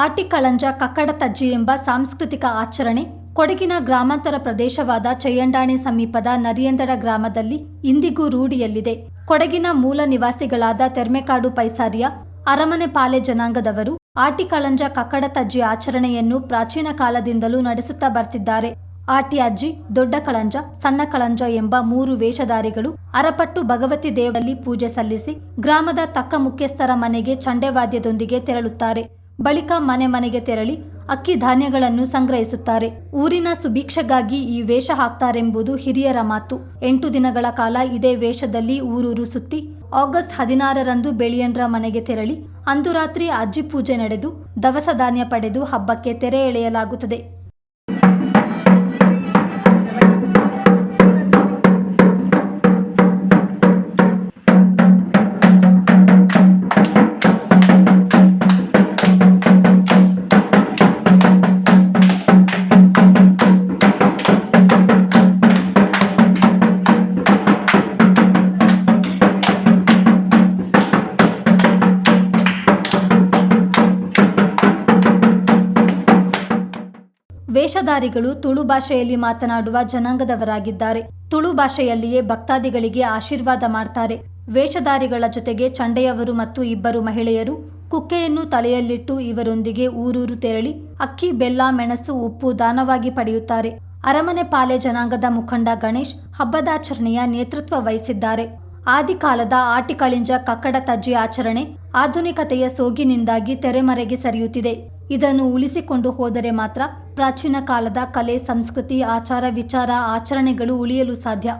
ಆಟಿಕಳಂಜ ಕಕ್ಕಡತಜ್ಜಿ ಎಂಬ ಸಾಂಸ್ಕೃತಿಕ ಆಚರಣೆ ಕೊಡಗಿನ ಗ್ರಾಮಾಂತರ ಪ್ರದೇಶವಾದ ಚಯ್ಯಂಡಾಣಿ ಸಮೀಪದ ನರಿಯಂದಡ ಗ್ರಾಮದಲ್ಲಿ ಇಂದಿಗೂ ರೂಢಿಯಲ್ಲಿದೆ. ಕೊಡಗಿನ ಮೂಲ ನಿವಾಸಿಗಳಾದ ತೆರ್ಮೆಕಾಡು ಪೈಸಾರಿಯ ಅರಮನೆ ಪಾಲೆ ಜನಾಂಗದವರು ಆಟಿಕಳಂಜ ಕಕ್ಕಡತಜ್ಜಿ ಆಚರಣೆಯನ್ನು ಪ್ರಾಚೀನ ಕಾಲದಿಂದಲೂ ನಡೆಸುತ್ತಾ ಬರ್ತಿದ್ದಾರೆ. ಆಟಿ ಅಜ್ಜಿ, ದೊಡ್ಡ ಕಳಂಜ, ಸಣ್ಣ ಕಳಂಜ ಎಂಬ ಮೂರು ವೇಷಧಾರಿಗಳು ಅರಪಟ್ಟು ಭಗವತಿ ದೇವರಲ್ಲಿ ಪೂಜೆ ಸಲ್ಲಿಸಿ ಗ್ರಾಮದ ತಕ್ಕ ಮುಖ್ಯಸ್ಥರ ಮನೆಗೆ ಚಂಡೆವಾದ್ಯದೊಂದಿಗೆ ತೆರಳುತ್ತಾರೆ. ಬಳಿಕ ಮನೆ ಮನೆಗೆ ತೆರಳಿ ಅಕ್ಕಿ ಧಾನ್ಯಗಳನ್ನು ಸಂಗ್ರಹಿಸುತ್ತಾರೆ. ಊರಿನ ಸುಭಿಕ್ಷೆಗಾಗಿ ಈ ವೇಷ ಹಾಕ್ತಾರೆಂಬುದು ಹಿರಿಯರ ಮಾತು. ಎಂಟು ದಿನಗಳ ಕಾಲ ಇದೇ ವೇಷದಲ್ಲಿ ಊರೂರು ಸುತ್ತಿ ಆಗಸ್ಟ್ ಹದಿನಾರರಂದು ಬೆಳಿಯನ್ರ ಮನೆಗೆ ತೆರಳಿ ಅಂದು ರಾತ್ರಿ ಅಜ್ಜಿ ಪೂಜೆ ನಡೆದು ದವಸ ಧಾನ್ಯ ಪಡೆದು ಹಬ್ಬಕ್ಕೆ ತೆರೆ ಎಳೆಯಲಾಗುತ್ತದೆ. ವೇಷಧಾರಿಗಳು ತುಳು ಭಾಷೆಯಲ್ಲಿ ಮಾತನಾಡುವ ಜನಾಂಗದವರಾಗಿದ್ದಾರೆ. ತುಳು ಭಾಷೆಯಲ್ಲಿಯೇ ಭಕ್ತಾದಿಗಳಿಗೆ ಆಶೀರ್ವಾದ ಮಾಡ್ತಾರೆ. ವೇಷಧಾರಿಗಳ ಜೊತೆಗೆ ಚಂಡೆಯವರು ಮತ್ತು ಇಬ್ಬರು ಮಹಿಳೆಯರು ಕುಕ್ಕೆಯನ್ನು ತಲೆಯಲ್ಲಿಟ್ಟು ಇವರೊಂದಿಗೆ ಊರೂರು ತೆರಳಿ ಅಕ್ಕಿ, ಬೆಲ್ಲ, ಮೆಣಸು, ಉಪ್ಪು ದಾನವಾಗಿ ಪಡೆಯುತ್ತಾರೆ. ಅರಮನೆ ಪಾಲೆ ಜನಾಂಗದ ಮುಖಂಡ ಗಣೇಶ್ ಹಬ್ಬದಾಚರಣೆಯ ನೇತೃತ್ವ ವಹಿಸಿದ್ದಾರೆ. ಆದಿಕಾಲದ ಆಟಿಕಳಿಂಜ ಕಕ್ಕಡ ತಜ್ಜಿ ಆಚರಣೆ ಆಧುನಿಕತೆಯ ಸೋಗಿನಿಂದಾಗಿ ತೆರೆಮರೆಗೆ ಸರಿಯುತ್ತಿದೆ. ಇದನ್ನು ಉಳಿಸಿಕೊಂಡು ಹೋದರೆ ಮಾತ್ರ ಪ್ರಾಚೀನ ಕಾಲದ ಕಲೆ ಸಂಸ್ಕೃತಿ ಆಚಾರ ವಿಚಾರ ಆಚರಣೆಗಳು ಉಳಿಯಲು ಸಾಧ್ಯ.